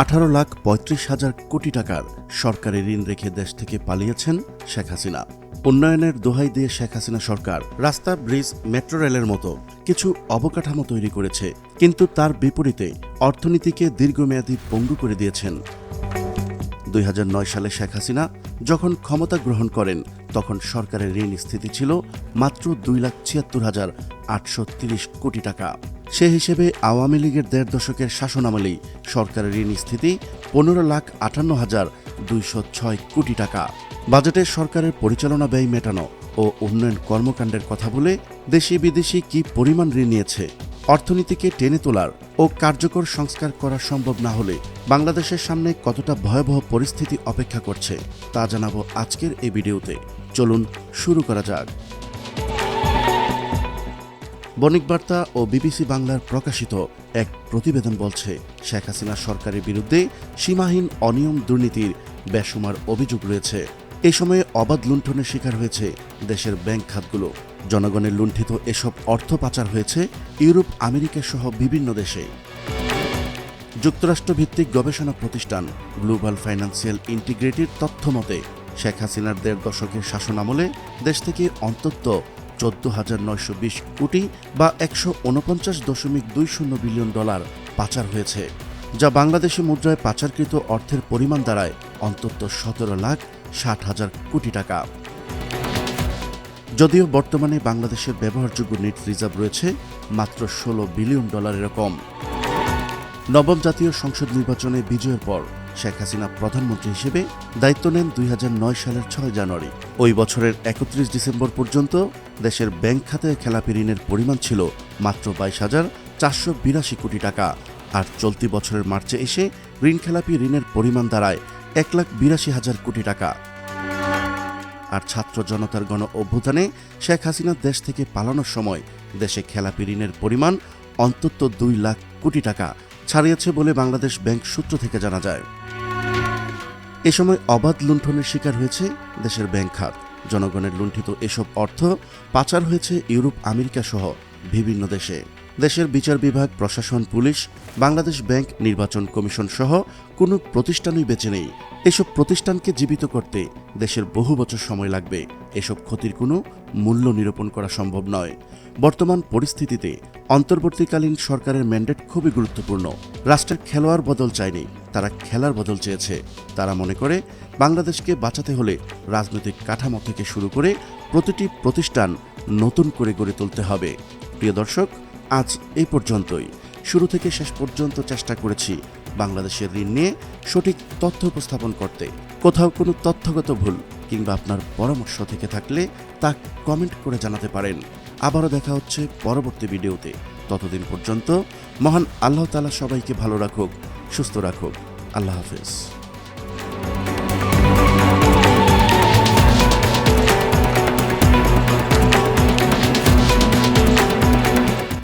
আঠারো লাখ পঁয়ত্রিশ হাজার কোটি টাকার সরকারি ঋণ রেখে দেশ থেকে পালিয়েছেন শেখ হাসিনা। উন্নয়নের দোহাই দিয়ে শেখ হাসিনা সরকার রাস্তা, ব্রিজ, মেট্রো রেলের মতো কিছু অবকাঠামো তৈরি করেছে, কিন্তু তার বিপরীতে অর্থনীতিকে দীর্ঘমেয়াদী পঙ্গু করে দিয়েছেন। দুই হাজার নয় সালে শেখ হাসিনা যখন ক্ষমতা গ্রহণ করেন, তখন সরকারের ঋণ স্থিতি ছিল মাত্র দুই লাখ ছিয়াত্তর হাজার আটশো তিরিশ কোটি টাকা। সে হিসেবে আওয়ামী লীগের দেড় দশকের শাসনামলেই সরকারের ঋণ স্থিতি পনেরো লাখ আটান্ন হাজার দুইশো ছয় কোটি টাকা। বাজেটে সরকারের পরিচালনা ব্যয় মেটানো ও উন্নয়ন কর্মকাণ্ডের কথা বলে দেশি বিদেশি কি পরিমাণ ঋণ নিয়েছে, অর্থনীতিকে টেনে তোলার ও কার্যকর সংস্কার করা সম্ভব না হলে বাংলাদেশের সামনে কতটা ভয়াবহ পরিস্থিতি অপেক্ষা করছে, তা জানাব আজকের এই ভিডিওতে। চলুন শুরু করা যাক। বণিক বার্তা ও বিবিসি বাংলার প্রকাশিত এক প্রতিবেদন বলছে, শেখ হাসিনা সরকারের বিরুদ্ধে সীমাহীন অনিয়ম দুর্নীতির বেসুমার অভিযোগ রয়েছে। এই সময়ে অবাধ লুণ্ঠনের শিকার হয়েছে দেশের ব্যাংক খাতগুলো। জনগণের লুণ্ঠিত এসব অর্থ পাচার হয়েছে ইউরোপ, আমেরিকা সহ বিভিন্ন দেশে। যুক্তরাষ্ট্রভিত্তিক গবেষণা প্রতিষ্ঠান গ্লোবাল ফাইন্যান্সিয়াল ইন্টিগ্রেটেড তথ্য মতে শেখ হাসিনার দেড় দশকের শাসনামলে দেশ থেকে অন্তত চোদ্দ হাজার নয়শো বিশ কোটি বা একশো উনপঞ্চাশ দশমিক দুই শূন্য বিলিয়ন ডলার পাচার হয়েছে, যা বাংলাদেশি মুদ্রায় পাচারকৃত অর্থের পরিমাণ দাঁড়ায় অন্তত সতেরো লাখ ষাট হাজার কোটি টাকা। যদিও বর্তমানে বাংলাদেশের ব্যবহারযোগ্য নেট রিজার্ভ রয়েছে মাত্র ষোলো বিলিয়ন ডলারের কম নবম জাতীয় সংসদ নির্বাচনে বিজয়ের পর শেখ হাসিনা প্রধানমন্ত্রী হিসেবে দায়িত্ব নেন দুই হাজার নয় সালের ছয় জানুয়ারি। ওই বছরের একত্রিশ ডিসেম্বর পর্যন্ত দেশের ব্যাংক খাতে খেলাপি ঋণের পরিমাণ ছিল মাত্র বাইশ হাজার চারশো বিরাশি কোটি টাকা। আর চলতি বছরের মার্চে এসে ঋণ খেলাপি ঋণের পরিমাণ দাঁড়ায় এক লাখ বিরাশি হাজার কোটি টাকা। আর ছাত্র জনতার গণ অভ্যুত্থানে শেখ হাসিনা দেশ থেকে পালানোর সময় দেশে খেলাপি ঋণের পরিমাণ অন্তত দুই লাখ কোটি টাকা। ছাড়িয়েছে বলে বাংলাদেশ ব্যাংক সূত্র থেকে জানা যায়। এ সময় অবাধ লুণ্ঠনের শিকার হয়েছে দেশের ব্যাংক খাত। জনগণের লুণ্ঠিত এসব অর্থ পাচার হয়েছে ইউরোপ আমেরিকা সহ বিভিন্ন দেশে। দেশের বিচার বিভাগ, প্রশাসন, পুলিশ, বাংলাদেশ ব্যাংক, নির্বাচন কমিশন সহ কোনো প্রতিষ্ঠানই বেঁচে নেই। এসব প্রতিষ্ঠানকে জীবিত করতে দেশের বহু বছর সময় লাগবে। এসব ক্ষতির কোনো মূল্য নিরূপণ করা সম্ভব নয়। বর্তমান পরিস্থিতিতে অন্তর্বর্তীকালীন সরকারের ম্যান্ডেট খুবই গুরুত্বপূর্ণ। রাষ্ট্রের খেলোয়াড় বদল চায়নি, তারা খেলার বদল চেয়েছে। তারা মনে করে, বাংলাদেশকে বাঁচাতে হলে রাজনৈতিক কাঠামো থেকে শুরু করে প্রতিটি প্রতিষ্ঠান নতুন করে গড়ে তুলতে হবে। প্রিয় দর্শক আজ এই পর্যন্তই। শুরু থেকে শেষ পর্যন্ত চেষ্টা করেছি বাংলাদেশের ঋণ নিয়ে সঠিক তথ্য উপস্থাপন করতে। কোথাও কোনো তথ্যগত ভুল কিংবা আপনার পরামর্শ থেকে থাকলে তা কমেন্ট করে জানাতে পারেন। আবারও দেখা হচ্ছে পরবর্তী ভিডিওতে। ততদিন পর্যন্ত মহান আল্লাহ তালা সবাইকে ভালো রাখুক, সুস্থ রাখুক। আল্লাহ হাফেজ।